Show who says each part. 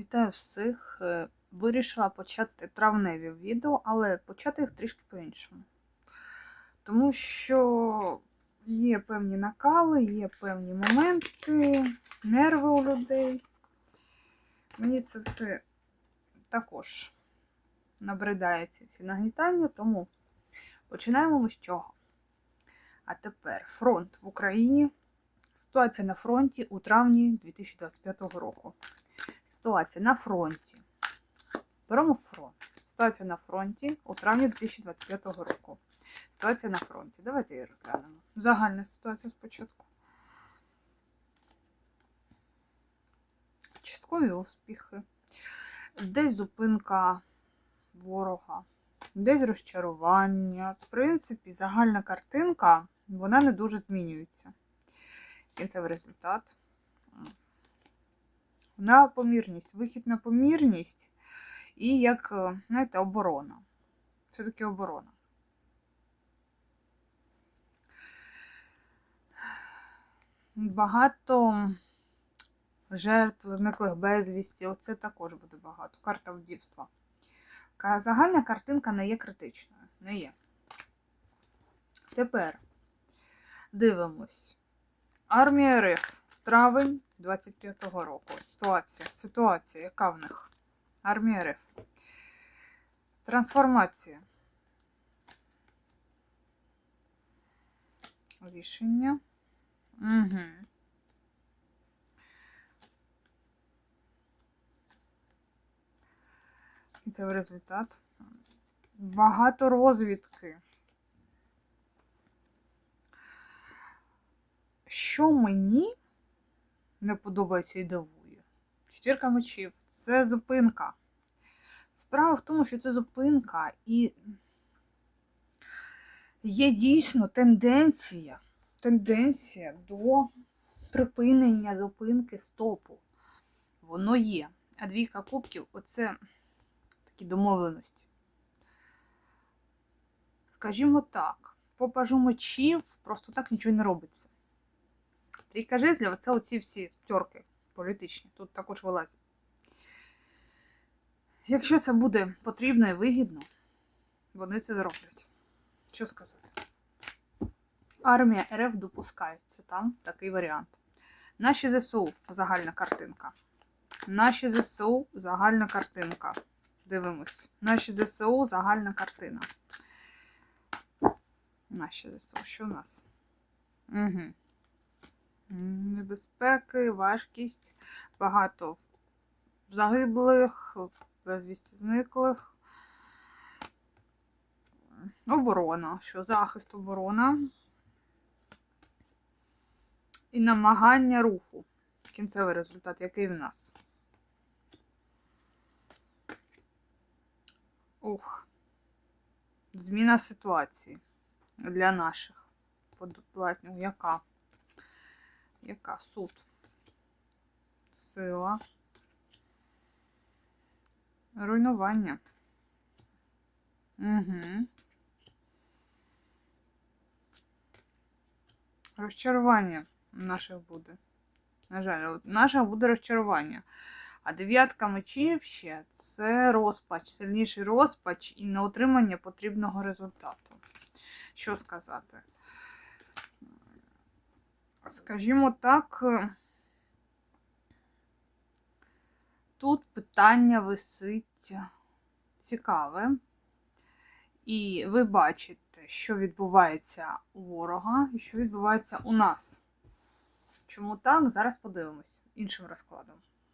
Speaker 1: Вітаю всіх. Е, Вирішила почати травневі відео, але почати їх трішки по-іншому. Тому що є певні накали, є певні моменти, нерви у людей. Мені це все також набридає ці всі нагнітання, тому починаємо ми з чого. А тепер фронт в Україні. Ситуація на фронті у травні 2025 року. Ситуація на фронті. Беремо фронт. Ситуація на фронті у травні 2025 року. Ситуація на фронті. Давайте її розглянемо. Загальна ситуація спочатку. Часткові успіхи. Десь зупинка ворога, десь розчарування. В принципі, загальна картинка, вона не дуже змінюється. Кінцевий результат. На помірність, вихід на помірність і як, е, знаєте, оборона. Все-таки оборона. Багато жертв, зниклих безвісті. Оце також буде багато. Карта вдівства. Загальна картинка не є критичною. Не є. Тепер дивимось. Армія РФ. Травень 25-го року. Ситуація. Ситуація, яка в них? Армія РФ. Трансформація. Рішення. Угу. Кінцевий результат. Багато розвідки. Що мені не подобається і дивує? Четвірка мечів це зупинка. Справа в тому, що це зупинка і є дійсно тенденція, тенденція до припинення зупинки стопу. Воно є. А двійка кубків оце такі домовленості. Скажімо так, по пажу мечів просто так нічого не робиться. Трійка жезлів це оці всі тьорки політичні. Тут також вилазять. Якщо це буде потрібно і вигідно, вони це зроблять. Що сказати? Армія РФ допускається там такий варіант. Наші ЗСУ загальна картинка. Наші ЗСУ загальна картинка. Дивимось. Наші ЗСУ загальна картина. Наші ЗСУ. Що у нас? Угу. Небезпеки, важкість, багато загиблих, безвісті зниклих. Оборона. Що? Захист оборона. І намагання руху. Кінцевий результат, який в нас? Ух. Зміна ситуації для наших. Яка? Яка? Суд. Сила. Руйнування. Угу. Розчарування наших буде. На жаль, наших буде розчарування. А дев'ятка мечів ще це розпач, сильніший розпач і на отримання потрібного результату. Що сказати? Скажімо так, тут питання висить цікаве. І ви бачите, що відбувається у ворога і що відбувається у нас. Чому так? Зараз подивимось іншим розкладом.